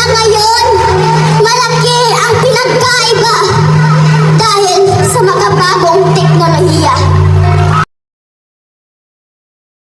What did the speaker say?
na ngayon.